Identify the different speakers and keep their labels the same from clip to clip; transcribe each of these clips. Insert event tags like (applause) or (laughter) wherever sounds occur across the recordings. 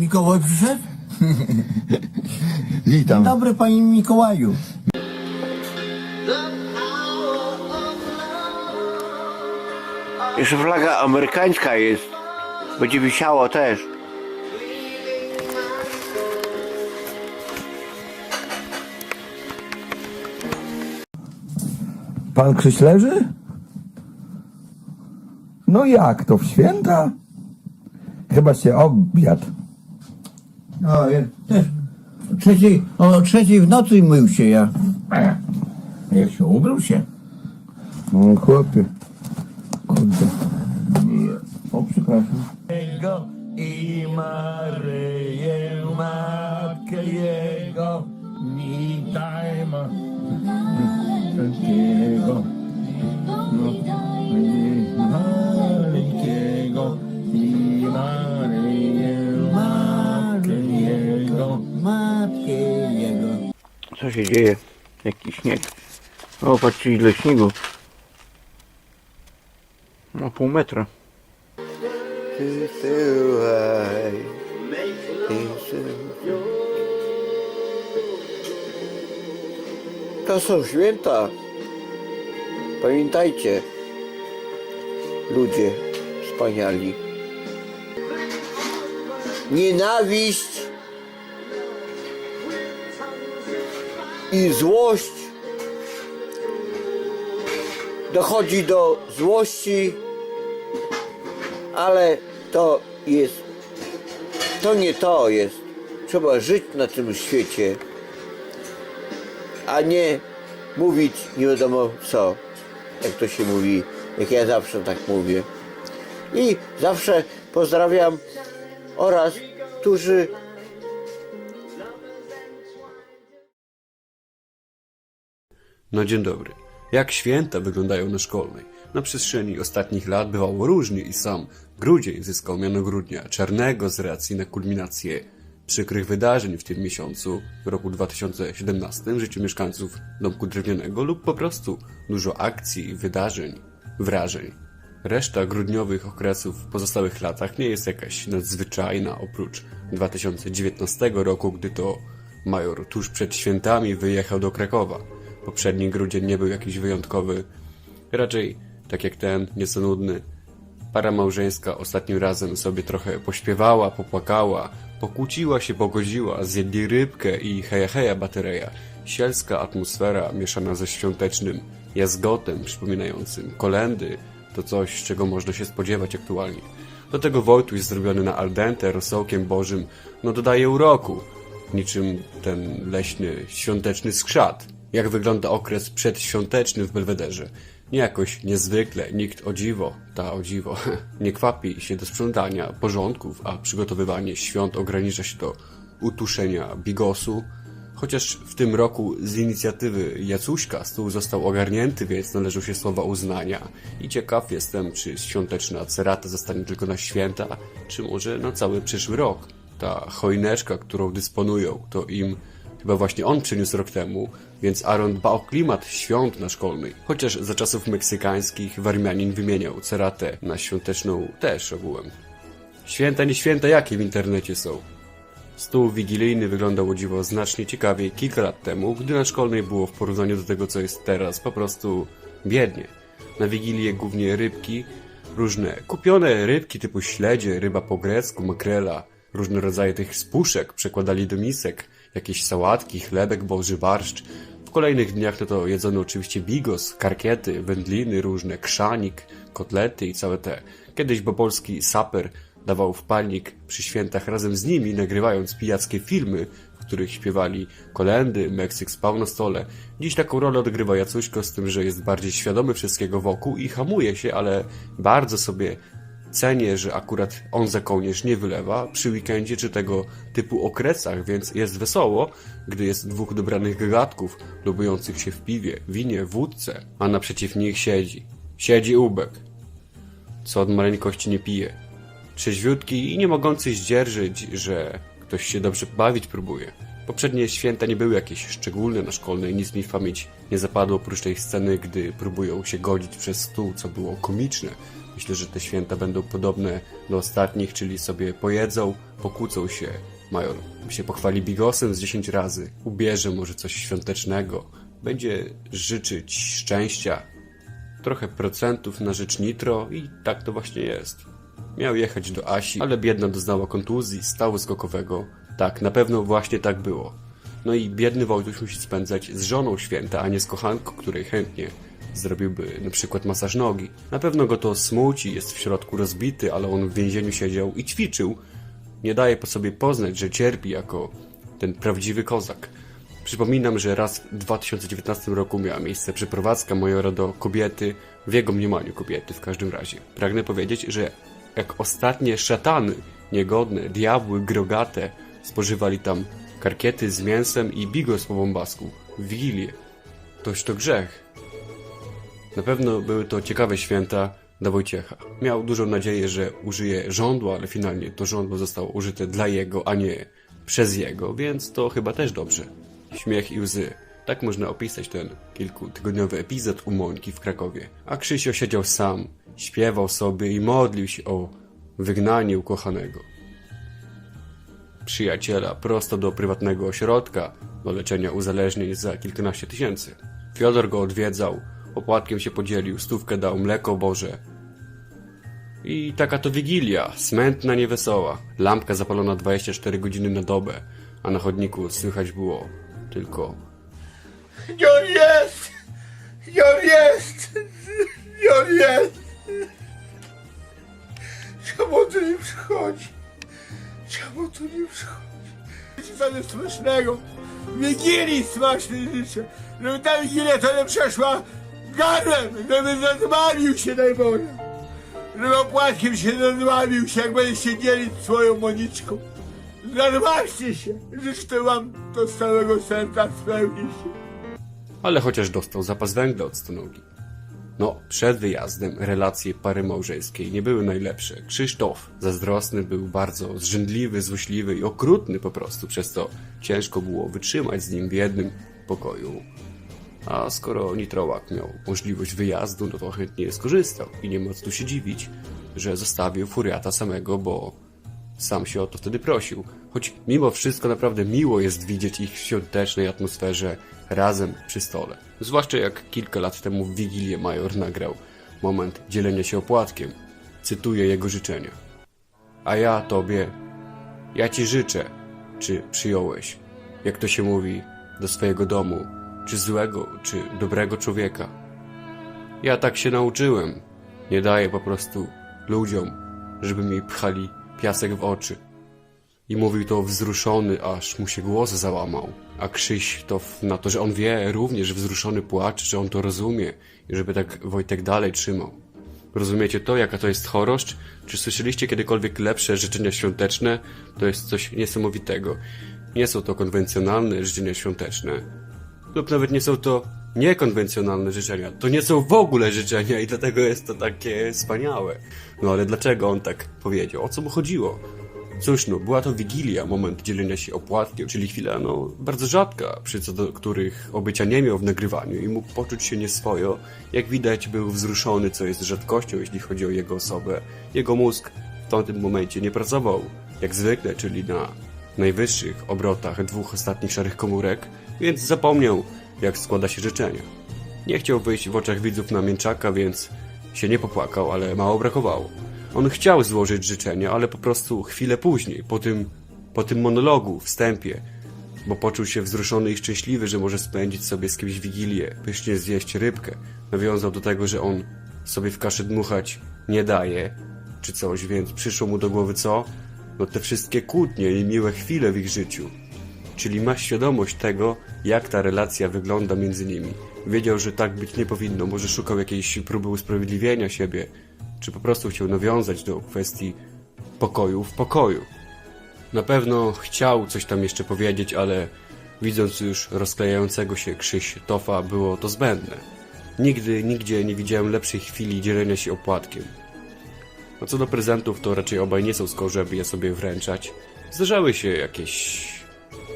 Speaker 1: Mikołaj przyszedł? (laughs)
Speaker 2: Witam.
Speaker 1: Dobry panie Mikołaju.
Speaker 3: Jeszcze flaga amerykańska jest. Będzie wisiało też.
Speaker 2: Pan Krzyś leży? No jak to w święta? Chyba się obiad.
Speaker 1: No, ja też o trzeciej, o trzeciej w nocy mył się ja. Ja się ubrył się.
Speaker 2: No chłopie. Kurde.
Speaker 1: O, przepraszam.
Speaker 2: Jego i Maryję, matkę jego, witajmy. Wielkiego, no,
Speaker 3: Co się dzieje? Jaki śnieg. O, patrzcie ile śniegu. No pół metra. To są święta. Pamiętajcie, ludzie wspaniali. Nienawiść i złość dochodzi do złości, ale to jest, to nie to jest. Trzeba żyć na tym świecie, a nie mówić nie wiadomo co, jak to się mówi, jak ja zawsze tak mówię. I zawsze pozdrawiam oraz, którzy
Speaker 4: No dzień dobry. Jak święta wyglądają na szkolnej? Na przestrzeni ostatnich lat bywało różnie i sam grudzień zyskał miano grudnia czarnego z racji na kulminację przykrych wydarzeń w tym miesiącu, w roku 2017 w życiu mieszkańców domku drewnianego lub po prostu dużo akcji, wydarzeń, wrażeń. Reszta grudniowych okresów w pozostałych latach nie jest jakaś nadzwyczajna oprócz 2019 roku, gdy to major tuż przed świętami wyjechał do Krakowa. Poprzedni grudzień nie był jakiś wyjątkowy, raczej tak jak ten, nieco nudny. Para małżeńska ostatnim razem sobie trochę pośpiewała, popłakała, pokłóciła się, pogodziła, zjedli rybkę i heja heja bateria. Sielska atmosfera mieszana ze świątecznym jazgotem przypominającym kolendy to coś, czego można się spodziewać aktualnie. Do tego Wojtuś zrobiony na al dente rosołkiem bożym, no dodaje uroku, niczym ten leśny, świąteczny skrzat. Jak wygląda okres przedświąteczny w Belwederze? Nie jakoś niezwykle, nikt o dziwo, ta o dziwo, (laughs) nie kwapi się do sprzątania porządków, a przygotowywanie świąt ogranicza się do utuszenia bigosu. Chociaż w tym roku z inicjatywy Jacuśka stół został ogarnięty, więc należą się słowa uznania. I ciekaw jestem, czy świąteczna cerata zostanie tylko na święta, czy może na cały przyszły rok. Ta choineczka, którą dysponują, to im Chyba właśnie on przyniósł rok temu, więc Aaron dba o klimat świąt na szkolnej. Chociaż za czasów meksykańskich Warmianin wymieniał ceratę na świąteczną też ogółem. Święta nie święta jakie w internecie są. Stół wigilijny wyglądał o dziwo znacznie ciekawiej kilka lat temu, gdy na szkolnej było w porównaniu do tego co jest teraz po prostu biednie. Na wigilię głównie rybki, różne kupione rybki typu śledzie, ryba po grecku, makrela, różne rodzaje tych spuszek przekładali do misek, jakieś sałatki, chlebek, boży barszcz. W kolejnych dniach no to jedzono oczywiście bigos, karkiety, wędliny różne, krzanik, kotlety i całe te. Kiedyś bopolski saper dawał wpalnik przy świętach razem z nimi, nagrywając pijackie filmy, w których śpiewali kolendy, Meksyk spał na stole. Dziś taką rolę odgrywa Jacuśko z tym, że jest bardziej świadomy wszystkiego wokół i hamuje się, ale bardzo sobie cenię, że akurat on za kołnierz nie wylewa przy weekendzie czy tego typu okresach, więc jest wesoło, gdy jest dwóch dobranych gagatków, lubujących się w piwie, winie, wódce, a naprzeciw nich siedzi. Siedzi ubek, co od maleńkości nie pije. Trzeźwiutki i nie mogący zdzierżyć, że ktoś się dobrze bawić próbuje. Poprzednie święta nie były jakieś szczególne na szkolnej, nic mi w pamięć nie zapadło oprócz tej sceny, gdy próbują się godzić przez stół, co było komiczne. Myślę, że te święta będą podobne do ostatnich, czyli sobie pojedzą, pokłócą się. Major się pochwali bigosem z 10 razy, ubierze może coś świątecznego, będzie życzyć szczęścia, trochę procentów na rzecz nitro i tak to właśnie jest. Miał jechać do Asi, ale biedna doznała kontuzji, stawu skokowego. Tak, na pewno właśnie tak było. No i biedny Wojtuś musi spędzać z żoną święta, a nie z kochanką, której chętnie zrobiłby na przykład masaż nogi. Na pewno go to smuci, jest w środku rozbity, ale on w więzieniu siedział i ćwiczył. Nie daje po sobie poznać, że cierpi jako ten prawdziwy kozak. Przypominam, że raz w 2019 roku miała miejsce przeprowadzka Majora do kobiety, w jego mniemaniu kobiety w każdym razie. Pragnę powiedzieć, że jak ostatnie szatany, niegodne, diabły, grogate, spożywali tam karkiety z mięsem i bigos po bombasku, w Wigilię. Toż to grzech. Na pewno były to ciekawe święta dla Wojciecha. Miał dużą nadzieję, że użyje żądła, ale finalnie to żądło zostało użyte dla jego, a nie przez jego, więc to chyba też dobrze. Śmiech i łzy. Tak można opisać ten kilkutygodniowy epizod u Mońki w Krakowie. A Krzysio siedział sam, śpiewał sobie i modlił się o wygnanie ukochanego. Przyjaciela prosto do prywatnego ośrodka do leczenia uzależnień za kilkanaście tysięcy. Fiodor go odwiedzał, opłatkiem się podzielił, stówkę dał, mleko Boże. I taka to wigilia, smętna, niewesoła. Lampka zapalona 24 godziny na dobę, a na chodniku słychać było tylko
Speaker 5: on jest? On jest? On jest? Czemu tu nie przychodzi? Czemu tu nie przychodzi? Życzę smacznego. Wigilii smacznej życzę. Żeby ta Wigilia to nie przeszła garem. Żeby zadbawił się najbolej. Żeby opłatkiem się zadbawił się, jak będziecie dzielić swoją Moniczką. Zadbawcie się. Życzę wam to z całego serca spełni się.
Speaker 4: ale chociaż dostał zapas węgla od stonogi. No, przed wyjazdem relacje pary małżeńskiej nie były najlepsze. Krzysztof, zazdrosny, był bardzo zrzędliwy, złośliwy i okrutny po prostu, przez co ciężko było wytrzymać z nim w jednym pokoju. A skoro Nitrołak miał możliwość wyjazdu, no to chętnie skorzystał i nie ma co tu się dziwić, że zostawił furiata samego, bo sam się o to wtedy prosił. Choć mimo wszystko naprawdę miło jest widzieć ich w świątecznej atmosferze razem przy stole. Zwłaszcza jak kilka lat temu w Wigilię Major nagrał moment dzielenia się opłatkiem. Cytuję jego życzenia. A ja tobie, ja ci życzę, czy przyjąłeś, jak to się mówi, do swojego domu, czy złego, czy dobrego człowieka. Ja tak się nauczyłem. Nie daję po prostu ludziom, żeby mi pchali piasek w oczy. I mówił to wzruszony, aż mu się głos załamał. A Krzyś to na to, że on wie, również wzruszony płacze, że on to rozumie i żeby tak Wojtek dalej trzymał. Rozumiecie to, jaka to jest choroszcz? Czy słyszeliście kiedykolwiek lepsze życzenia świąteczne? To jest coś niesamowitego. Nie są to konwencjonalne życzenia świąteczne. Lub nawet nie są to niekonwencjonalne życzenia. To nie są w ogóle życzenia i dlatego jest to takie wspaniałe. No ale dlaczego on tak powiedział? O co mu chodziło? Cóż no, była to wigilia, moment dzielenia się opłatkiem, czyli chwila, no, bardzo rzadka, przy co do których obycia nie miał w nagrywaniu i mógł poczuć się nieswojo. Jak widać, był wzruszony, co jest rzadkością, jeśli chodzi o jego osobę. Jego mózg w tamtym momencie nie pracował jak zwykle, czyli na najwyższych obrotach dwóch ostatnich szarych komórek, więc zapomniał, jak składa się życzenia. Nie chciał wyjść w oczach widzów na mięczaka, więc się nie popłakał, ale mało brakowało. On chciał złożyć życzenia, ale po prostu chwilę później, po tym, po tym monologu, wstępie, bo poczuł się wzruszony i szczęśliwy, że może spędzić sobie z kimś wigilię, pysznie zjeść rybkę. Nawiązał do tego, że on sobie w kaszę dmuchać nie daje, czy coś, więc przyszło mu do głowy co? No te wszystkie kłótnie i miłe chwile w ich życiu. Czyli ma świadomość tego, jak ta relacja wygląda między nimi. Wiedział, że tak być nie powinno, może szukał jakiejś próby usprawiedliwienia siebie, czy po prostu chciał nawiązać do kwestii pokoju w pokoju. Na pewno chciał coś tam jeszcze powiedzieć, ale widząc już rozklejającego się Krzyś-Tofa, było to zbędne. Nigdy, nigdzie nie widziałem lepszej chwili dzielenia się opłatkiem. A co do prezentów, to raczej obaj nie są skorzy, żeby je sobie wręczać. Zdarzały się jakieś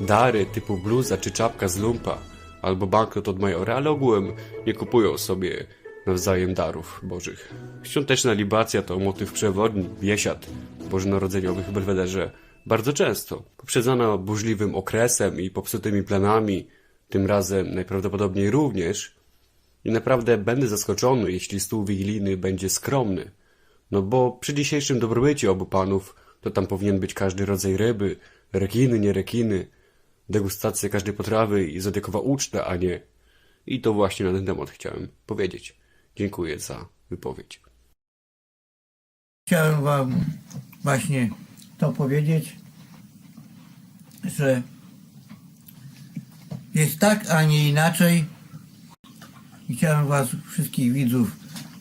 Speaker 4: dary typu bluza czy czapka z lumpa, albo banknot od majora, ale ogółem nie kupują sobie nawzajem darów bożych. Świąteczna libacja to motyw przewodni biesiad bożonarodzeniowych w Belwederze bardzo często, poprzedzana burzliwym okresem i popsutymi planami, tym razem najprawdopodobniej również. I naprawdę będę zaskoczony, jeśli stół wigilijny będzie skromny. No bo przy dzisiejszym dobrobycie obu panów to tam powinien być każdy rodzaj ryby, rekiny, nie rekiny, degustacja każdej potrawy i zodiakowa uczta, a nie. I to właśnie na ten temat chciałem powiedzieć. Dziękuję za wypowiedź.
Speaker 6: Chciałem wam właśnie to powiedzieć, że jest tak, a nie inaczej. I chciałem was wszystkich widzów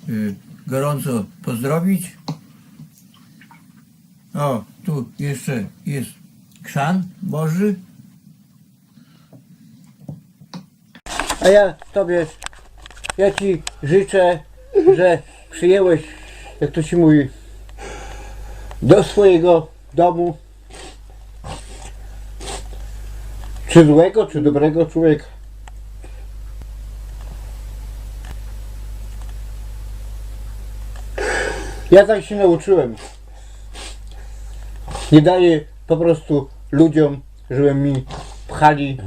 Speaker 6: y, gorąco pozdrowić. O, tu jeszcze jest krzan Boży.
Speaker 5: A ja tobie, ja ci życzę, że przyjęłeś, jak to się mówi, do swojego domu czy złego, czy dobrego człowieka. Ja tak się nauczyłem. Nie daję po prostu ludziom, żeby mi pchali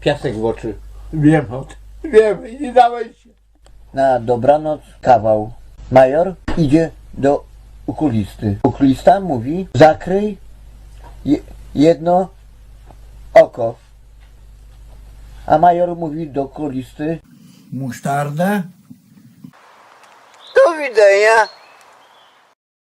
Speaker 5: piasek w oczy. Wiem o tym. Wiem i nie dałeś się. Na dobranoc kawał. Major idzie do okulisty. Okulista mówi zakryj je, jedno oko. A major mówi do okulisty
Speaker 6: Musztarda.
Speaker 5: do widzenia.